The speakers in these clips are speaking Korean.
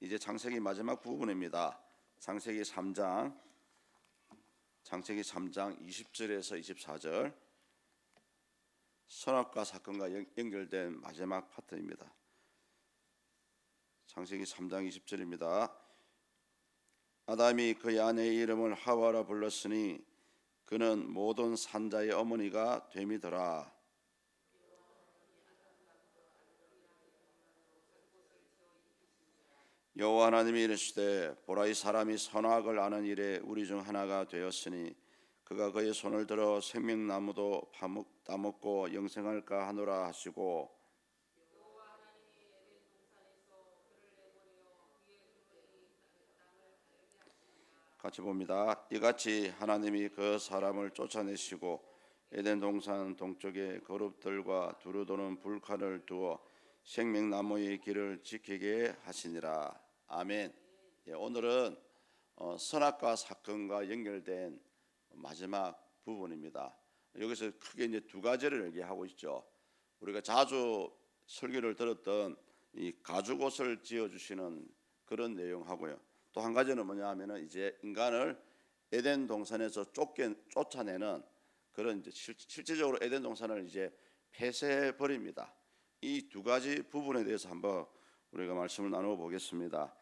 이제 창세기 마지막 부분입니다. 창세기 3장 창세기 3장 20절에서 24절 선악과 사건과 연- 연결된 마지막 파트입니다. 창세기 3장 20절입니다. 아담이 그의 아내의 이름을 하와라 불렀으니 그는 모든 산자의 어머니가 됨이더라. 여호와 하나님이 이르시되 보라 이 사람이 선악을 아는 일에 우리 중 하나가 되었으니 그가 그의 손을 들어 생명나무도 파먹, 따먹고 영생할까 하노라 하시고 같이 봅니다. 이같이 하나님이 그 사람을 쫓아내시고 에덴 동산 동쪽에 거룹들과 두루 도는 불칸을 두어 생명나무의 길을 지키게 하시니라. 아멘. 예, 오늘은 어, 선악과 사건과 연결된 마지막 부분입니다. 여기서 크게 이제 두 가지를 얘기하고 있죠. 우리가 자주 설교를 들었던 이 가죽 옷을 지어 주시는 그런 내용하고요. 또 한 가지는 뭐냐 하면은 이제 인간을 에덴 동산에서 쫓게 쫓아내는 그런 이제 실, 실제적으로 에덴 동산을 이제 폐쇄해 버립니다. 이 두 가지 부분에 대해서 한번 우리가 말씀을 나누어 보겠습니다.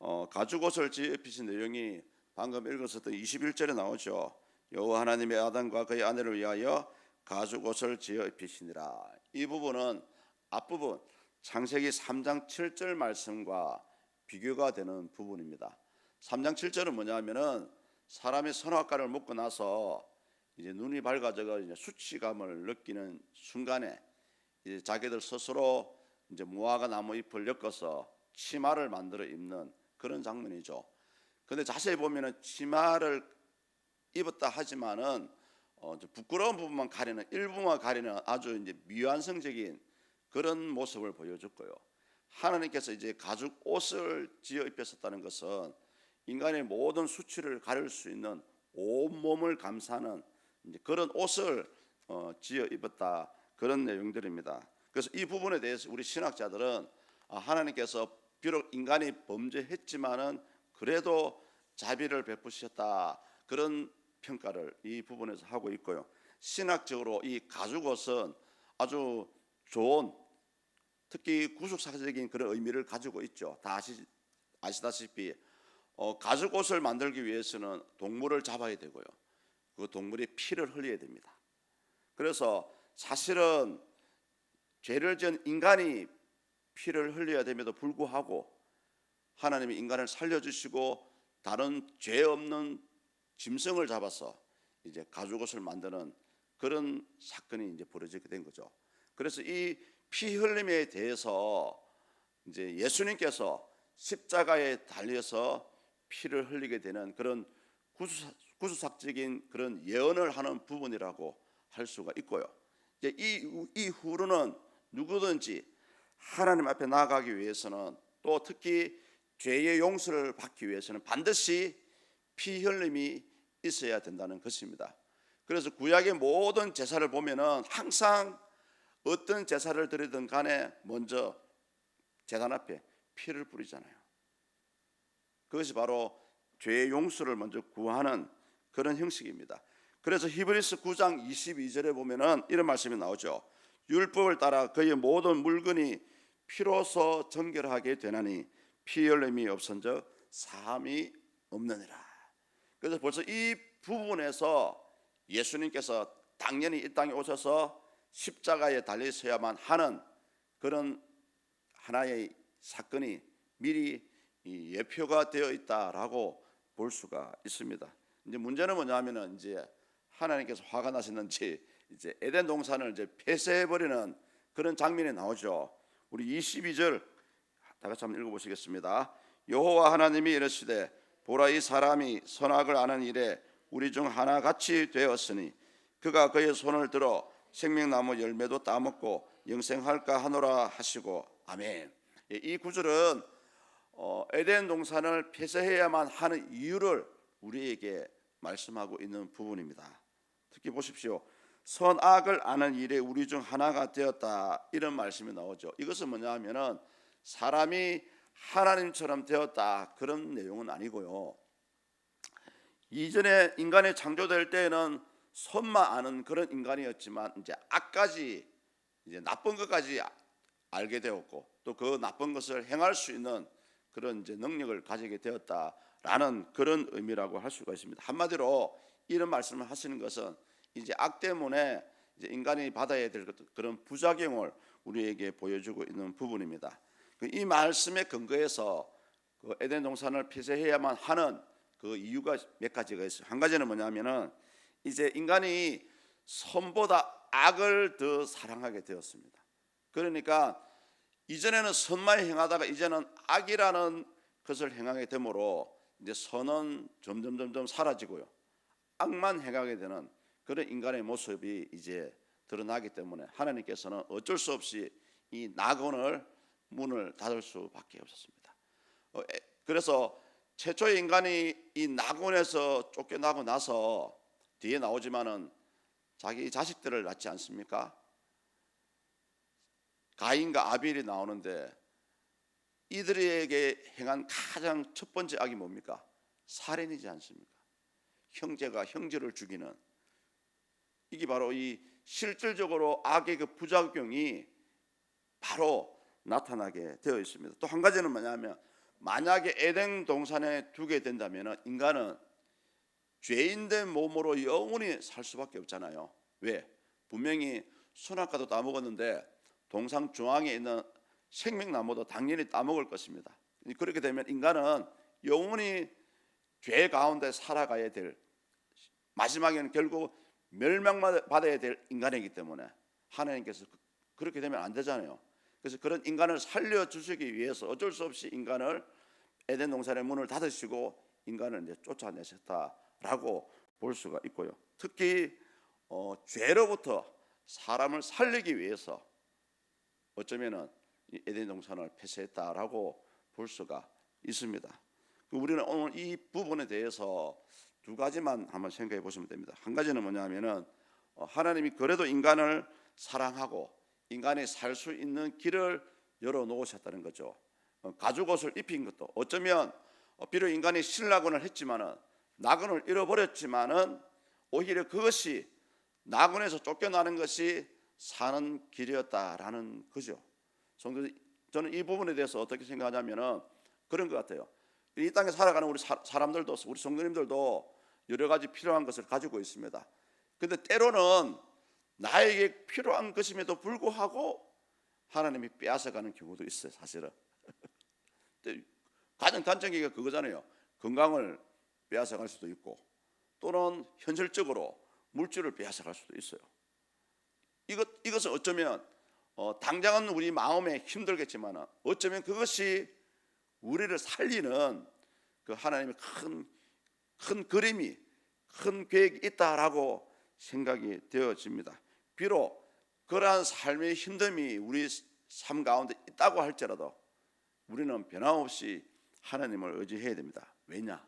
어, 가죽 옷을 지어 입히신 내용이 방금 읽었었던 21절에 나오죠. 여호와 하나님의 아담과 그의 아내를 위하여 가죽 옷을 지어 입히시니라. 이 부분은 앞부분 창세기 3장 7절 말씀과 비교가 되는 부분입니다. 3장 7절은 뭐냐면은 사람이 선악과를 먹고 나서 이제 눈이 밝아져가 이제 수치감을 느끼는 순간에 이제 자기들 스스로 이제 무화과 나무 잎을 엮어서 치마를 만들어 입는 그런 장면이죠. 근데 자세히 보면은 치마를 입었다 하지만은 어, 좀 부끄러운 부분만 가리는 일부만 가리는 아주 이제 미완성적인 그런 모습을 보여줄 거예요. 하나님께서 이제 가죽 옷을 지어 입혔었다는 것은 인간의 모든 수치를 가릴 수 있는 온 몸을 감싸는 그런 옷을 어, 지어 입었다 그런 내용들입니다. 그래서 이 부분에 대해서 우리 신학자들은 아, 하나님께서 비록 인간이 범죄했지만은 그래도 자비를 베푸셨다 그런 평가를 이 부분에서 하고 있고요. 신학적으로 이 가죽옷은 아주 좋은 특히 구속사적인 그런 의미를 가지고 있죠. 다 아시, 아시다시피 어, 가죽옷을 만들기 위해서는 동물을 잡아야 되고요. 그 동물이 피를 흘려야 됩니다. 그래서 사실은 죄를 지은 인간이 피를 흘려야 됨에도 불구하고 하나님이 인간을 살려주시고 다른 죄 없는 짐승을 잡아서 이제 가죽옷을 만드는 그런 사건이 이제 벌어지게 된 거죠. 그래서 이 피 흘림에 대해서 이제 예수님께서 십자가에 달려서 피를 흘리게 되는 그런 구수사, 구수삭적인 그런 예언을 하는 부분이라고 할 수가 있고요. 이제 이 이후로는 누구든지 하나님 앞에 나아가기 위해서는 또 특히 죄의 용서를 받기 위해서는 반드시 피 흘림이 있어야 된다는 것입니다. 그래서 구약의 모든 제사를 보면은 항상 어떤 제사를 드리든 간에 먼저 제단 앞에 피를 뿌리잖아요. 그것이 바로 죄의 용서를 먼저 구하는 그런 형식입니다. 그래서 히브리스 9장 22절에 보면은 이런 말씀이 나오죠. 율법을 따라 그의 모든 물건이 피로서 정결하게 되나니 피 흘림이 없은즉 사함이 없느니라. 그래서 벌써 이 부분에서 예수님께서 당연히 이 땅에 오셔서 십자가에 달리셔야만 하는 그런 하나의 사건이 미리 이 예표가 되어 있다라고 볼 수가 있습니다. 이제 문제는 뭐냐면은 이제 하나님께서 화가 나셨는지 이제 에덴 동산을 이제 폐쇄해 버리는 그런 장면이 나오죠. 우리 22절 다 같이 한번 읽어 보시겠습니다. 여호와 하나님이 이르시되 보라 이 사람이 선악을 아는 일에 우리 중 하나 같이 되었으니 그가 그의 손을 들어 생명나무 열매도 따먹고 영생할까 하노라 하시고 아멘. 예, 이 구절은 어, 에덴 동산을 폐쇄해야만 하는 이유를 우리에게 말씀하고 있는 부분입니다. 특히 보십시오. 선악을 아는 일에 우리 중 하나가 되었다 이런 말씀이 나오죠. 이것은 뭐냐 하면은 사람이 하나님처럼 되었다 그런 내용은 아니고요. 이전에 인간이 창조될 때에는 손만 아는 그런 인간이었지만 이제 악까지 이제 나쁜 것까지 아- 알게 되었고 또 그 나쁜 것을 행할 수 있는 그런 이제 능력을 가지게 되었다라는 그런 의미라고 할 수가 있습니다. 한마디로 이런 말씀을 하시는 것은 이제 악 때문에 이제 인간이 받아야 될 것- 그런 부작용을 우리에게 보여주고 있는 부분입니다. 그이 말씀에 근거해서 그 에덴 동산을 폐쇄해야만 하는 그 이유가 몇 가지가 있어요. 한 가지는 뭐냐면은 이제 인간이 선보다 악을 더 사랑하게 되었습니다. 그러니까 이전에는 선만 행하다가 이제는 악이라는 것을 행하게 되므로 이제 선은 점점 점점 사라지고요. 악만 행하게 되는 그런 인간의 모습이 이제 드러나기 때문에 하나님께서는 어쩔 수 없이 이 낙원을 문을 닫을 수밖에 없었습니다. 어, 에, 그래서 최초의 인간이 이 낙원에서 쫓겨나고 나서 뒤에 나오지만은 자기 자식들을 낳지 않습니까? 가인과 아벨이 나오는데 이들에게 행한 가장 첫 번째 악이 뭡니까? 살인이지 않습니까? 형제가 형제를 죽이는 이게 바로 이 실질적으로 악의 그 부작용이 바로 나타나게 되어 있습니다. 또 한 가지는 뭐냐면 만약에 에덴 동산에 두게 된다면 인간은 죄인된 몸으로 영원히 살 수밖에 없잖아요. 왜? 분명히 선악과도 따먹었는데 동상 중앙에 있는 생명나무도 당연히 따먹을 것입니다. 그렇게 되면 인간은 영원히 죄 가운데 살아가야 될 마지막에는 결국 멸망받아야 될 인간이기 때문에 하나님께서 그- 그렇게 되면 안 되잖아요. 그래서 그런 인간을 살려 주시기 위해서 어쩔 수 없이 인간을 에덴 동산의 문을 닫으시고 인간을 이제 쫓아내셨다라고 볼 수가 있고요. 특히 어, 죄로부터 사람을 살리기 위해서 어쩌면은 이 에덴 동산을 폐쇄했다라고 볼 수가 있습니다. 우리는 오늘 이 부분에 대해서 두 가지만 한번 생각해 보시면 됩니다. 한 가지는 뭐냐면은 어, 하나님이 그래도 인간을 사랑하고 인간이 살 수 있는 길을 열어 놓으셨다는 거죠. 어, 가죽 옷을 입힌 것도 어쩌면 어, 비록 인간이 신라곤을 했지만은 낙원을 잃어버렸지만은 오히려 그것이 낙원에서 쫓겨나는 것이 사는 길이었다라는 거죠. 저는 이 부분에 대해서 어떻게 생각하냐면은 그런 것 같아요. 이 땅에 살아가는 우리 사, 사람들도 우리 성도님들도 여러 가지 필요한 것을 가지고 있습니다. 근데 때로는 나에게 필요한 것임에도 불구하고 하나님이 빼앗아가는 경우도 있어요. 사실은 가장 단점이 그거잖아요. 건강을 빼앗아갈 수도 있고 또는 현실적으로 물질을 빼앗아갈 수도 있어요. 이것 이것은 어쩌면 어, 당장은 우리 마음에 힘들겠지만 어쩌면 그것이 우리를 살리는 그 하나님의 큰, 큰 그림이 큰 계획이 있다라고 생각이 되어집니다. 비록 그러한 삶의 힘듦이 우리 삶 가운데 있다고 할지라도 우리는 변함없이 하나님을 의지해야 됩니다. 왜냐?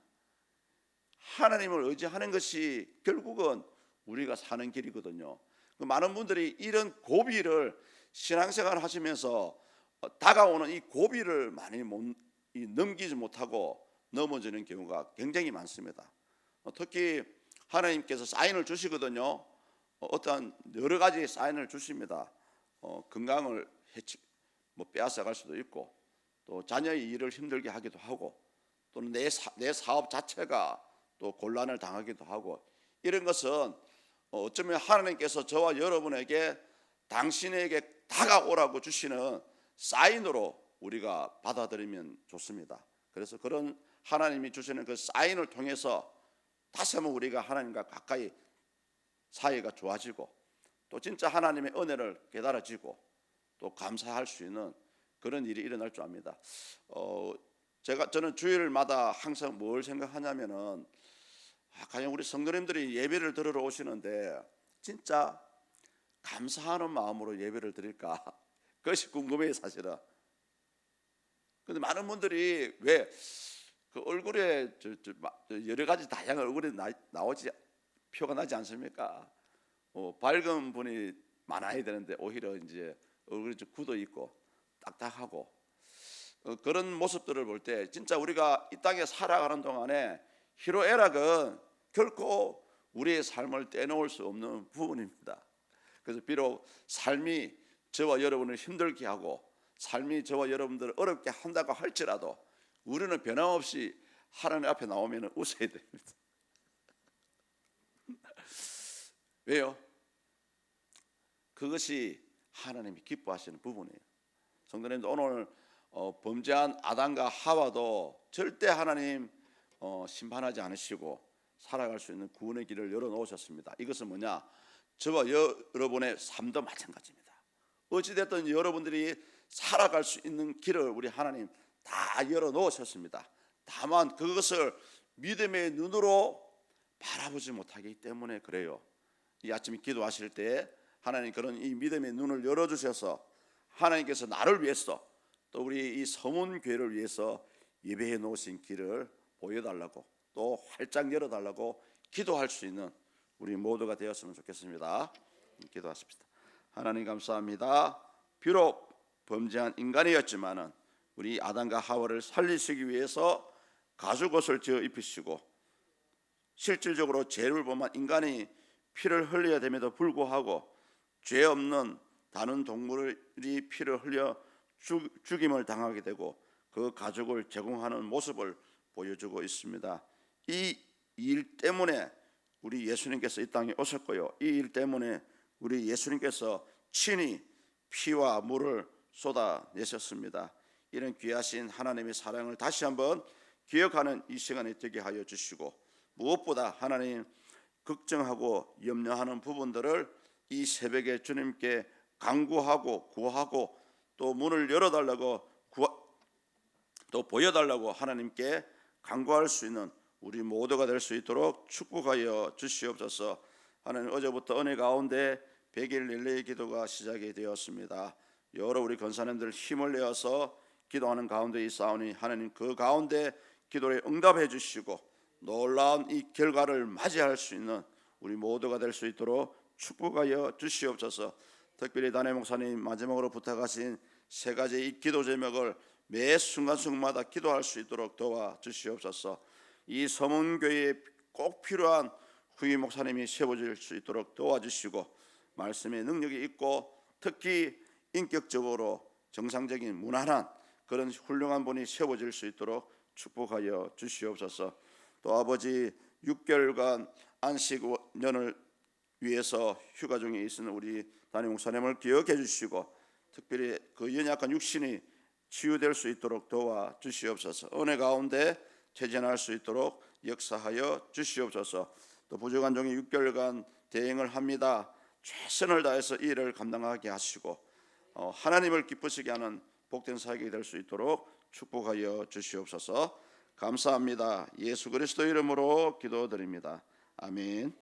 하나님을 의지하는 것이 결국은 우리가 사는 길이거든요. 그 많은 분들이 이런 고비를 신앙생활 하시면서 어, 다가오는 이 고비를 많이 못, 이 넘기지 못하고 넘어지는 경우가 굉장히 많습니다. 어, 특히 하나님께서 사인을 주시거든요. 어, 어떠한 여러 가지 사인을 주십니다. 어, 건강을 해치, 뭐 빼앗아갈 수도 있고 또 자녀의 일을 힘들게 하기도 하고 또는 내, 사, 내 사업 자체가 또 곤란을 당하기도 하고 이런 것은 어, 어쩌면 하나님께서 저와 여러분에게 당신에게 다가오라고 주시는 사인으로 우리가 받아들이면 좋습니다. 그래서 그런 하나님이 주시는 그 사인을 통해서 다시 한번 우리가 하나님과 가까이 사이가 좋아지고 또 진짜 하나님의 은혜를 깨달아지고 또 감사할 수 있는 그런 일이 일어날 줄 압니다. 어, 제가 저는 주일마다 항상 뭘 생각하냐면은 아, 과연 우리 성도님들이 예배를 들으러 오시는데 진짜 감사하는 마음으로 예배를 드릴까? 그것이 궁금해요, 사실은. 근데 많은 분들이 왜 그 얼굴에 저, 저, 여러 가지 다양한 얼굴이 나, 나오지 표가 나지 않습니까? 어, 밝은 분이 많아야 되는데 오히려 이제 얼굴이 좀 굳어 있고 딱딱하고 어, 그런 모습들을 볼 때 진짜 우리가 이 땅에 살아가는 동안에 희로애락은 결코 우리의 삶을 떼놓을 수 없는 부분입니다. 그래서 비록 삶이 저와 여러분을 힘들게 하고 삶이 저와 여러분들을 어렵게 한다고 할지라도 우리는 변함없이 하나님 앞에 나오면 웃어야 됩니다. 왜요? 그것이 하나님이 기뻐하시는 부분이에요. 성도님도 오늘 어, 범죄한 아담과 하와도 절대 하나님 어, 심판하지 않으시고 살아갈 수 있는 구원의 길을 열어놓으셨습니다. 이것은 뭐냐? 저와 여러분의 삶도 마찬가지입니다. 어찌됐든 여러분들이 살아갈 수 있는 길을 우리 하나님 다 열어놓으셨습니다. 다만 그것을 믿음의 눈으로 바라보지 못하기 때문에 그래요. 이 아침에 기도하실 때 하나님 그런 이 믿음의 눈을 열어주셔서 하나님께서 나를 위해서 또 우리 이 서문 교회를 위해서 예배해 놓으신 길을 보여달라고 또 활짝 열어달라고 기도할 수 있는 우리 모두가 되었으면 좋겠습니다. 기도하십시다. 하나님 감사합니다. 비록 범죄한 인간이었지만은 우리 아담과 하와를 살리시기 위해서 가죽옷을 지어 입히시고 실질적으로 죄를 범한 인간이 피를 흘려야 됨에도 불구하고 죄 없는 다른 동물이 피를 흘려 죽, 죽임을 당하게 되고 그 가족을 제공하는 모습을 보여주고 있습니다. 이 일 때문에 우리 예수님께서 이 땅에 오셨고요. 이 일 때문에 우리 예수님께서 친히 피와 물을 쏟아내셨습니다. 이런 귀하신 하나님의 사랑을 다시 한번 기억하는 이 시간이 되게 하여 주시고 무엇보다 하나님 걱정하고 염려하는 부분들을 이 새벽에 주님께 강구하고 구하고 또 문을 열어달라고 구하, 또 보여달라고 하나님께 강구할 수 있는 우리 모두가 될 수 있도록 축복하여 주시옵소서. 하나님 어제부터 은혜 가운데 100일 릴레이 기도가 시작이 되었습니다. 여러 우리 권사님들 힘을 내어서 기도하는 가운데 있사오니 하나님 그 가운데 기도에 응답해 주시고 놀라운 이 결과를 맞이할 수 있는 우리 모두가 될 수 있도록 축복하여 주시옵소서. 특별히 단회 목사님 마지막으로 부탁하신 세 가지 이 기도 제목을 매 순간순간마다 기도할 수 있도록 도와 주시옵소서. 이 서문교회에 꼭 필요한 후임 목사님이 세워질 수 있도록 도와주시고 말씀의 능력이 있고 특히 인격적으로 정상적인 무난한 그런 훌륭한 분이 세워질 수 있도록 축복하여 주시옵소서. 또 아버지 6개월간 안식년을 위해서 휴가 중에 있는 우리 담임 목사님을 기억해 주시고 특별히 그 연약한 육신이 치유될 수 있도록 도와 주시옵소서. 은혜 가운데 퇴진할 수 있도록 역사하여 주시옵소서. 또 부족한 종이 6개월간 대행을 합니다. 최선을 다해서 이 일을 감당하게 하시고 어, 하나님을 기쁘시게 하는 복된 사역이 될 수 있도록 축복하여 주시옵소서. 감사합니다. 예수 그리스도 이름으로 기도드립니다. 아멘.